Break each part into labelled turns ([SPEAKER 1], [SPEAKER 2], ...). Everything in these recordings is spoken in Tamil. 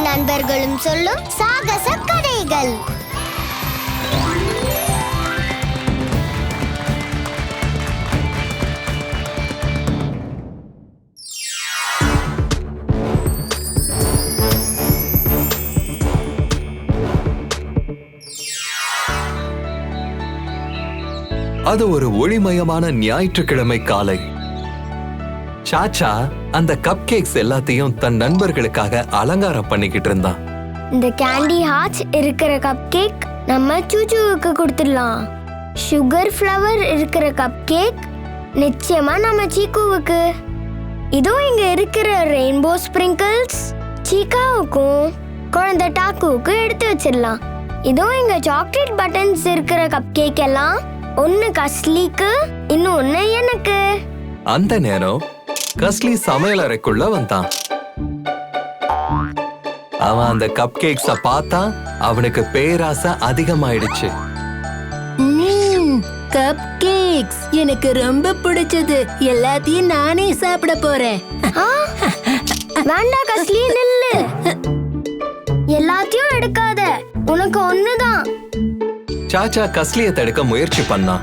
[SPEAKER 1] சாமியும் நண்பர்களும் சொல்லும் சாகச கதைகள்.
[SPEAKER 2] அது ஒரு ஒளிமயமான ஞாயிற்றுக்கிழமை காலை. சாச்சா அந்த கப் கேக்ஸ் எல்லாத்தையும் தன் நண்பர்களுக்காக அலங்காரம் பண்ணிக்கிட்டு இருந்தான்.
[SPEAKER 1] இந்த கேண்டி ஹார்ட்ஸ் இருக்கிற கப் கேக் நம்ம சூச்சுவுக்கு கொடுத்துடலாம். சுகர் ஃப்ளவர் இருக்கிற கப் கேக் நிச்சயமா நம்ம சீக்குவுக்கு. இதோ இங்க இருக்கிற ரெயின்போ ஸ்ப்ரிங்கிள்ஸ் சீக்காவுக்கும் குழந்தை டாக்குவுக்கும் எடுத்து வச்சிடலாம். இதோ இங்க சாக்லேட் பட்டன்ஸ் இருக்கிற கப் கேக் எல்லாம் ஒன்னு கஸ்லிக்கு இன்னொன்னு எனக்கு.
[SPEAKER 2] அந்த நேரம் கஸ்லி சமையலறைக்குள்ள வந்தான். அவன் அந்த கப் கேக்ஸ பார்த்தான் அவனுக்கு பேராசை அதிகமாயிடுச்சு.
[SPEAKER 3] கப் கேக்ஸ் எனக்கு ரொம்ப பிடிச்சது. எல்லாத்தையும் நானே சாப்பிட போறேன்.
[SPEAKER 1] ஆ, வேண்டாம் கஸ்லி நில்லு. எல்லாத்தையும் எடுக்காத. உனக்கு ஒண்ணுதான்.
[SPEAKER 2] சாச்சா கஸ்லிய தடுக்க முயற்சி பண்ணான்.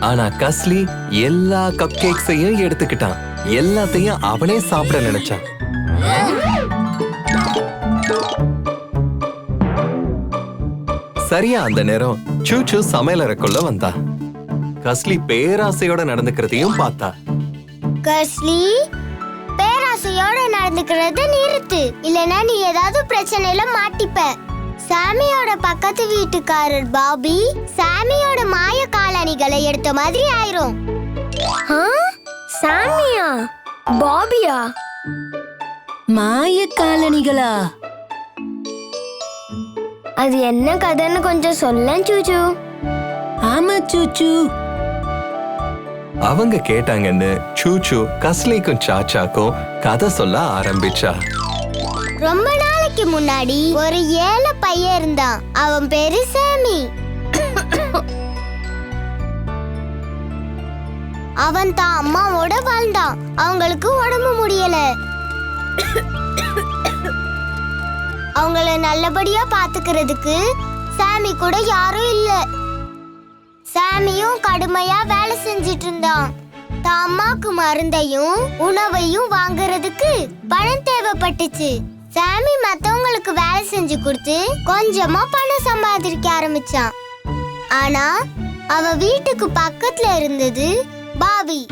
[SPEAKER 2] ஆனா கஸ்லி எல்லா கப் கேக்ஸையும் எடுத்துக்கிட்டான். எல்லாத்தையும் அவனே சாப்பிட நினைச்சான். சரியா அந்த நேரம் சூச்சு சமையலறைக்குள்ள வந்தா. கஸ்லி பேராசையோட நடந்துக்கிறதையும் பார்த்தா.
[SPEAKER 1] கஸ்லி பேராசையோட நடந்துக்கிறத நிறுத்து. இல்லனா நீ ஏதாவது பிரச்சனையில மாட்டிப்ப. சாமியோட பக்கத்து வீட்டுக்காரர் பாபி சாமியோட மாய காலணிகளை எடுத்த மாதிரி ஆயிரும். சாமியா? பாபியா?
[SPEAKER 3] மாய காலணிகளா?
[SPEAKER 1] அது என்ன கதைன்னு கொஞ்சம் சொல்ல சூச்சு.
[SPEAKER 3] ஆமா சூச்சு.
[SPEAKER 2] அவங்க கேட்டாங்கன்னு சூச்சு கஸ்லிக்கும் சாச்சாக்கும் கதை சொல்ல ஆரம்பிச்சா.
[SPEAKER 1] ரொம்ப நாளைக்கு முன்னாடி ஒரு ஏழை பையன் இருந்தான். அவன் பேரு சாமி. அவன் தான் அம்மாவோட வாழ்ந்தான். அவங்களுக்கு உடம்பு முடியல. அவங்கள நல்லபடியா பாத்துக்கிறதுக்கு சாமி கூட யாரும் இல்ல. சாமியும் கடுமையா வேலை செஞ்சிட்டு இருந்தான் தான் அம்மாக்கு மருந்தையும் உணவையும் வாங்குறதுக்கு பணம் தேவைப்பட்டுச்சு. சாமி மத்தவங்களுக்கு வேலை செஞ்சு கொடுத்து கொஞ்சமா பணம் சம்பாதிக்க ஆரம்பிச்சான். ஆனா அவ வீட்டுக்கு பக்கத்துல இருந்தது பாபி.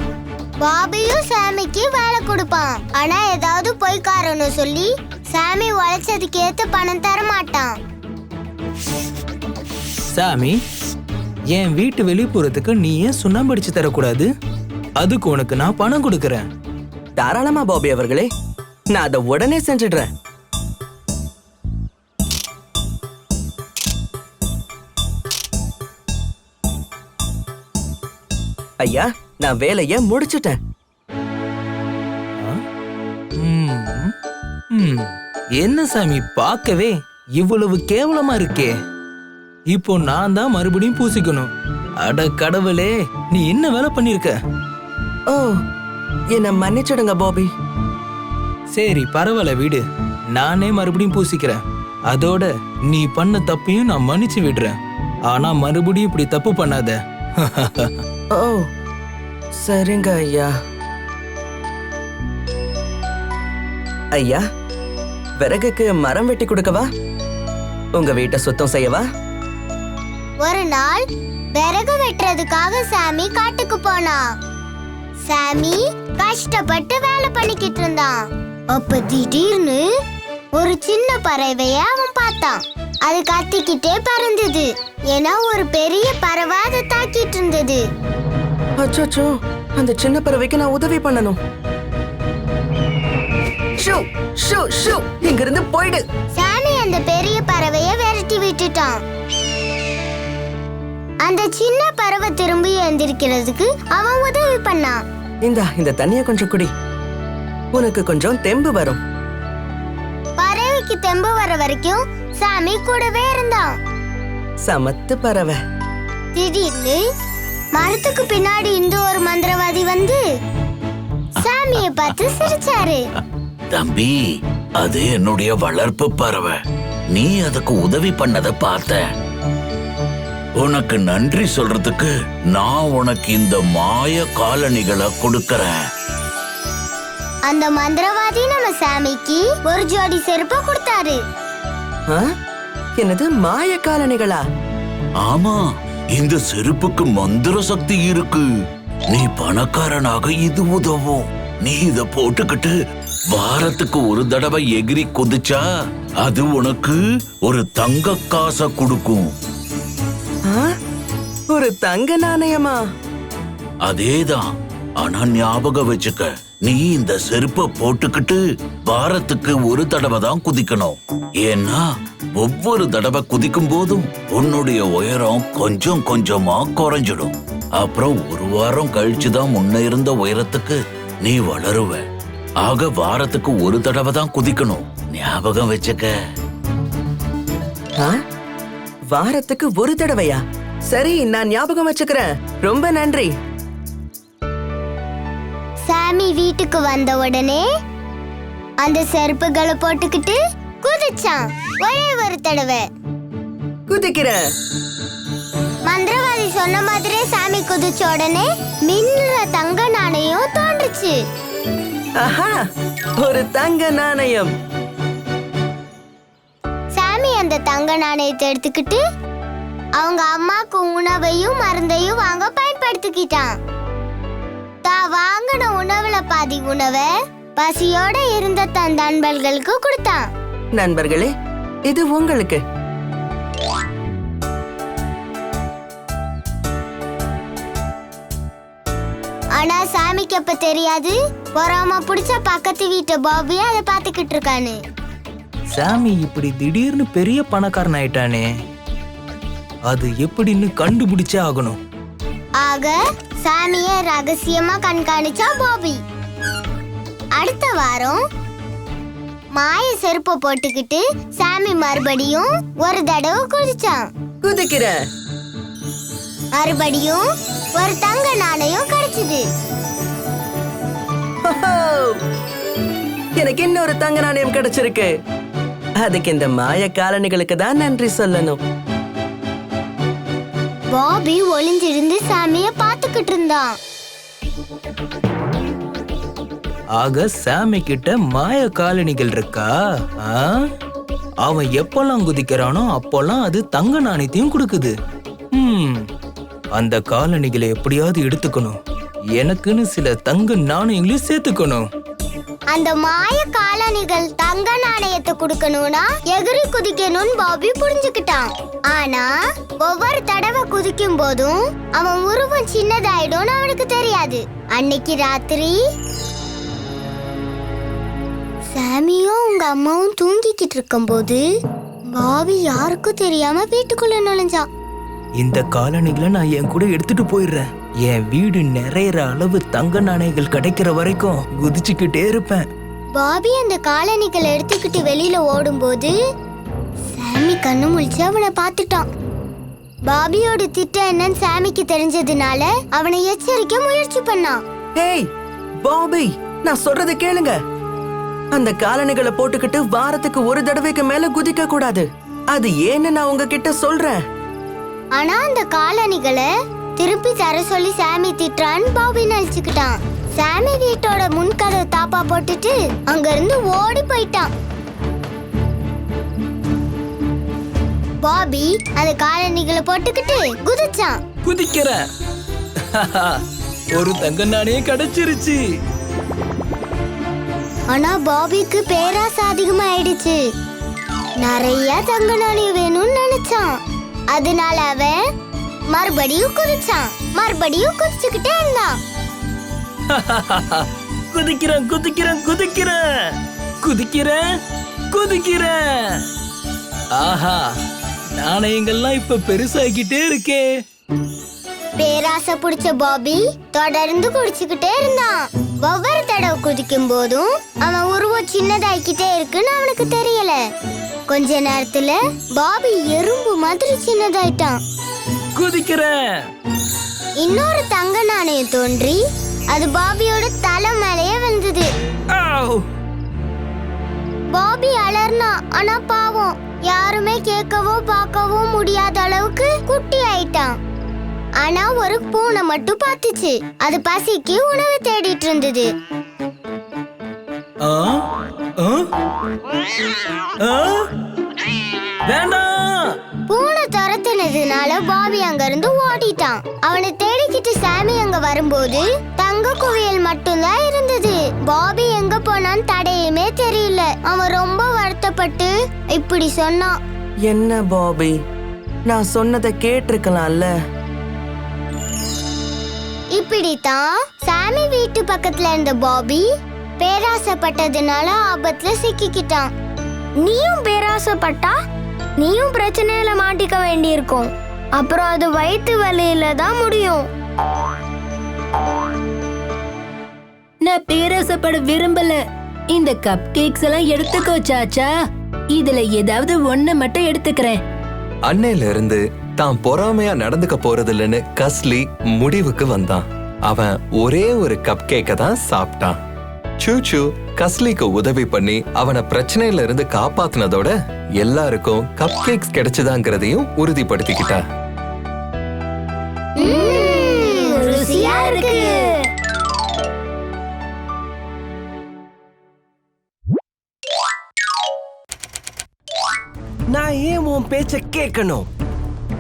[SPEAKER 1] பாபியும் சாமிக்கு வேலை கொடுப்பான். ஆனா ஏதாவது பொய்க்காரன்னு சொல்லி சாமி உழைச்சதுக்கு ஏத்து பணம் தர மாட்டான்.
[SPEAKER 4] சாமி என் வீட்டு வெளிப்புறத்துக்கு நீ ஏன் சுண்ணாம்பு தரக்கூடாது? அதுக்கு உனக்கு நான் பணம் கொடுக்கறேன்.
[SPEAKER 5] தாராளமா பாபி அவர்களே நான் அதை உடனே செஞ்சிடுறேன். ஐயா நான் வேலைய முடிச்சிட்டேன்.
[SPEAKER 4] என்ன சாமி பார்க்கவே இவ்வளவு கேவலமா இருக்கே. இப்போ நான் தான் மறுபடியும் பூசிக்கணும். அட கடவுளே நீ என்ன வேலை பண்ணிருக்க?
[SPEAKER 5] ஓ என்ன மன்னிச்சிடுங்க பாபி.
[SPEAKER 4] சரி பரவாயில்ல விடு. நானே மறுபடியும் பூசிக்கிறேன். அதோட நீ பண்ண தப்பையும் நான் மன்னிச்சு விடுறேன். ஆனா மறுபடியும் இப்படி தப்பு பண்ணாத.
[SPEAKER 5] ஓ சரிங்க ஐயா. ஐயா விறகுக்கு மரம் வெட்டி கொடுக்கவா? உங்க வீட்டை சுத்தம் செய்யவா?
[SPEAKER 1] ஒரு நாள் விறகு வெட்டுறதுக்காக சாமி காட்டுக்கு போனான். சாமி கஷ்டப்பட்டு வேலை பண்ணிக்கிட்டு இருந்தான். அப்ப திடீர்னு ஒரு சின்ன பறவைய அவன் பார்த்தான். அது கத்திக்கிட்டே பறந்தது. ஏன்னா ஒரு பெரிய பறவை அதை தாக்கிட்டு இருந்தது.
[SPEAKER 5] அச்சோ அந்த சின்ன பறவைக்கு நான் உதவி பண்ணணும். ஷூ ஷூ ஷூ இங்கிருந்து போயிடு.
[SPEAKER 1] சாமி அந்த பெரிய பறவைய விரட்டி விட்டுட்டான். அந்த சின்ன பறவை திரும்பி எந்திரிக்கிறதுக்கு அவன் உதவி பண்ணான்.
[SPEAKER 5] இந்தா இந்த தண்ணிய கொஞ்சம் குடி. உனக்கு கொஞ்சம் தெம்பு வரும்.
[SPEAKER 1] பறவைக்கு தெம்பு வர வரைக்கும் சாமி கூடவே இருந்தான்.
[SPEAKER 5] சமத்து பறவை.
[SPEAKER 1] திடீர்னு மரத்துக்கு பின்னாடி இந்த ஒரு மந்திரவாதி வந்து சாமியை பார்த்து சிரிச்சாரு.
[SPEAKER 6] தம்பி அது என்னுடைய வளர்ப்பு பறவை. நீ அதுக்கு உதவி பண்ணத பார்த்த. உனக்கு நன்றி சொல்றதுக்கு நான் உனக்கு இந்த மாய காலணிகளை கொடுக்கறேன்.
[SPEAKER 1] அந்த மந்திரவாதி நம்ம சாமிக்கு ஒரு ஜோடி செருப்பு கொடுத்தாரு.
[SPEAKER 5] ஆ? என்னது மாய காலணிகளா?
[SPEAKER 6] ஆமா. இந்த செருப்புக்கு மந்திர சக்தி இருக்கு. நீ பணக்காரனாக இது உதவும். நீ இத போட்டுக்கிட்டு வாரத்துக்கு ஒரு தடவை எகிரி குதிச்சா அது உனக்கு ஒரு தங்க காசை கொடுக்கும்.
[SPEAKER 5] ஆ? ஒரு தங்க நாணயமா?
[SPEAKER 6] அதேதான். ஆனா ஞாபகம் வச்சுக்க நீ இந்த செருப்பை போட்டுக்கிட்டு வாரத்துக்கு ஒரு தடவை தான் குதிக்கணும். ஏன்னா ஒவ்வொரு தடவை குதிக்கும் போதும் உன்னுடைய உயரம் கொஞ்சம் கொஞ்சமா குறைஞ்சிடும். அப்புறம் ஒரு வாரம் கழிச்சு தான் முன்ன இருந்த உயரத்துக்கு நீ வளருவ. ஆக வாரத்துக்கு ஒரு தடவை தான் குதிக்கணும். ஞாபகம் வச்சுக்க.
[SPEAKER 5] ஆ? வாரத்துக்கு ஒரு தடவையா? சரி நான் ஞாபகம் வச்சுக்கிறேன். ரொம்ப நன்றி.
[SPEAKER 1] சாமி வீட்டுக்கு வந்த உடனே அந்த செருப்புகளை போட்டுக்கிட்டு குதிச்சான். ஒரே ஒரு தடவை.
[SPEAKER 5] குதிக்கிறேன்
[SPEAKER 1] மந்திரவாதி சொன்ன மாதிரியே சாமி குதிச்ச உடனே மின்னுற தங்க நாணயம் தோன்றுச்சு.
[SPEAKER 5] ஆஹா ஒரு தங்க நாணயம்.
[SPEAKER 1] சாமி அந்த தங்க நாணயத்தை எடுத்துக்கிட்டு அவங்க அம்மாக்கு உணவையும் மருந்தையும் வாங்க பயன்படுத்திக்கிட்டான். தான் வாங்கின உணவுல பாதி உணவை பசியோட இருந்த தன் நண்பர்களுக்கு கொடுத்தான்.
[SPEAKER 5] நண்பர்களே இது உங்களுக்கு.
[SPEAKER 1] ஆனா சாமிக்கு அப்ப தெரியாது? பொறாம பிடிச்ச பக்கத்து வீட்டு பாபியா அதை பாத்துக்கிட்டு இருக்கான்னு
[SPEAKER 4] சாமி இப்படி திடீர்னு பெரிய பணக்காரன் ஆயிட்டானே. அது எப்படின்னு கண்டுபிடிச்சே ஆகணும்.
[SPEAKER 1] ஆக சாமிய ரகசியமா கண்காணிச்சா பாபி. அடுத்த வாரம் மாய செருப்பை போட்டுக்கிட்டு சாமி மறுபடியும் ஒரு தடவை குதிச்சான்
[SPEAKER 5] குதிக்கிறேன்
[SPEAKER 1] மறுபடியும் ஒரு தங்க நாணயம் கிடைச்சது!
[SPEAKER 5] எனக்கு இன்னொரு தங்க நாணயம் கிடைச்சிருக்கு. அதுக்கு இந்த மாய காலணிகளுக்கு தான் நன்றி சொல்லணும்.
[SPEAKER 1] பாபி ஒளிஞ்சிருந்து சாமிய பார்த்துக்கிட்டு இருந்தான்
[SPEAKER 4] ஆக சாமி கிட்ட மாய காலணிகள் இருக்கா? ஆ? அவன் எப்பெல்லாம் குதிக்கிறானோ அப்பெல்லாம் அது தங்க நாணயத்தையும் கொடுக்குது. அந்த காலணிகளை எப்படியாவது எடுத்துக்கணும். எனக்குன்னு சில தங்க நாணயங்களையும் சேர்த்துக்கணும்.
[SPEAKER 1] அந்த மாய காலணிகள் தங்க நாணயத்தை குடுக்கணும்னா எகிரி குதிக்கணும்னு பாபி புரிஞ்சுக்கிட்டான். ஆனா ஒவ்வொரு தடவை குதிக்கும் போதும் அவன் உருவம் சின்னதாயிடும்னு அவனுக்கு தெரியாது. அன்னைக்கு ராத்திரி சாமியும் உங்க அம்மாவும் தூங்கிக்கிட்டு இருக்கும்போது பாபி யாருக்கும் தெரியாம வீட்டுக்குள்ள நுழைஞ்சான்
[SPEAKER 4] இந்த காலணிகளை நான் என் கூட எடுத்துட்டு போயிடுறேன். என் வீடு நிறையிற அளவு தங்க நாணயங்கள் கிடைக்கிற வரைக்கும் குதிச்சுக்கிட்டே இருப்பேன்.
[SPEAKER 1] பாபி அந்த காலணிகளை எடுத்துக்கிட்டு வெளியில ஓடும்போது சாமி கண்ணு முழிச்சு அவனை பார்த்துட்டான். பாபியோட திட்டம் என்னன்னு சாமிக்கு தெரிஞ்சதுனால அவனை எச்சரிக்க முயற்சி பண்ணான்.
[SPEAKER 5] ஹேய் பாபி நான் சொல்றத கேளுங்க. அந்த காலணிகளை போட்டுக்கிட்டு வாரத்துக்கு ஒரு தடவைக்கு மேல குதிக்க கூடாது. அது ஏன்னு நான் உங்ககிட்ட சொல்றேன்.
[SPEAKER 1] ஆனா அந்த காலணிகளை திருப்பி தர சொல்லி சாமி திட்டுறான்னு பாபி நினைச்சுக்கிட்டான் சாமி வீட்டோட முன்கதவை தாப்பா போட்டுட்டு அங்க இருந்து ஓடி போயிட்டான். பாபி அந்த காலணிகளை போட்டுக்கிட்டு குதிச்சான்.
[SPEAKER 4] குதிக்கிறேன் ஒரு தங்க நாணயம் கிடைச்சிருச்சு.
[SPEAKER 1] ஆனா பாபிக்கு பேராசை அதிகமாயிடுச்சு. நிறைய தங்க நாணயம் வேணும்னு நினைச்சான். அதனால அவன் மறுபடியும் குதிச்சான். மறுபடியும் குதிச்சுக்கிட்டே இருந்தான்.
[SPEAKER 4] குதிக்கிறேன் குதிக்கிறேன் குதிக்கிறேன். குதிக்கிறேன் குதிக்கிறேன். ஆஹா நாணயங்கள்லாம் இப்ப பெருசாகிட்டே இருக்கே.
[SPEAKER 1] பேராசை பிடிச்ச பாபி தொடர்ந்து குடிச்சுக்கிட்டே இருந்தான். ஒவ்வொரு தடவை குதிக்கும் போதும் அவன் உருவம் சின்னதாக்கிட்டே இருக்குன்னு அவனுக்கு தெரியல. கொஞ்ச நேரத்துல பாபி எறும்பு மாதிரி சின்னதாயிட்டான்.
[SPEAKER 4] குதிக்கிறேன்.
[SPEAKER 1] இன்னொரு தங்க நாணயம் தோன்றி அது பாபியோட தலை மேலேயே வந்தது! பாபி அலர்னா ஆனா பாவம். யாருமே கேட்கவோ பார்க்கவோ முடியாத அளவுக்கு குட்டி ஆயிட்டான். ஆனா ஒரு பூனை மட்டும் பார்த்துச்சு. அது பசிக்கு உணவு தேடிட்டு இருந்தது?
[SPEAKER 4] வேண்டாம்.
[SPEAKER 1] பாபி அங்க இருந்து ஓடிட்டான். அவனை தேடிக்கிட்டு சாமி அங்க வரும்போது தங்க குவியல் மட்டும்தான் இருந்தது. பாபி எங்க போனான்னு தடையுமே தெரியல. அவன் ரொம்ப வருத்தப்பட்டு இப்படி சொன்னான்.
[SPEAKER 5] என்ன பாபி? நான் சொன்னதை கேட்டிருக்கலாம்ல.
[SPEAKER 1] இப்படித்தான் சாமி வீட்டு பக்கத்துல இருந்த பாபி பேராசைப்பட்டதுனால ஆபத்துல சிக்கிக்கிட்டான். நீயும் பேராசைப்பட்டா? நீயும் பிரச்சனையில மாட்டிக்க வேண்டியிருக்கும். அப்புறம் அது வயிற்று வலியில தான் முடியும்.
[SPEAKER 3] நான் பேராசைப்பட விரும்பல. இந்த கப் கேக்ஸ் எல்லாம் எடுத்துக்கோ சாச்சா. இதுல ஏதாவது ஒண்ணு மட்டும் எடுத்துக்கிறேன்.
[SPEAKER 2] அன்னையில இருந்து தான் பொறாமையா நடந்துக்க போறதில்லைன்னு கஸ்லி முடிவுக்கு வந்தான். அவன் ஒரே ஒரு கப் கேக்க தான் சாப்பிட்டான். சூச்சு கஸ்லிக்கு உதவி பண்ணி அவனை பிரச்சனையில இருந்து காப்பாத்துனதோட எல்லாருக்கும் கப் கேக்ஸ் கிடைச்சதாங்கிறதையும் உறுதிப்படுத்திக்கிட்டா.
[SPEAKER 7] நான் ஏன் உன் பேச்ச கேட்கணும்?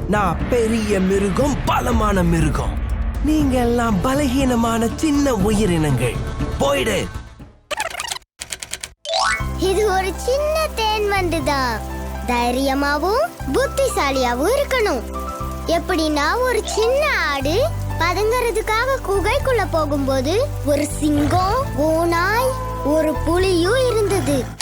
[SPEAKER 7] நான் பெரிய மிருகம் பலமான மிருகம். நீங்க எல்லாம் பலகீனமான சின்ன உயிரினங்கள். போயிடு.
[SPEAKER 1] இது ஒரு சின்ன தேன். வந்துதான் தைரியமாவும் புத்திசாலியாவும் இருக்கணும். எப்படின்னா ஒரு சின்ன ஆடு பதுங்கறதுக்காக குகைக்குள்ள போகும்போது ஒரு சிங்கம் ஓநாய் ஒரு புலியும் இருந்தது.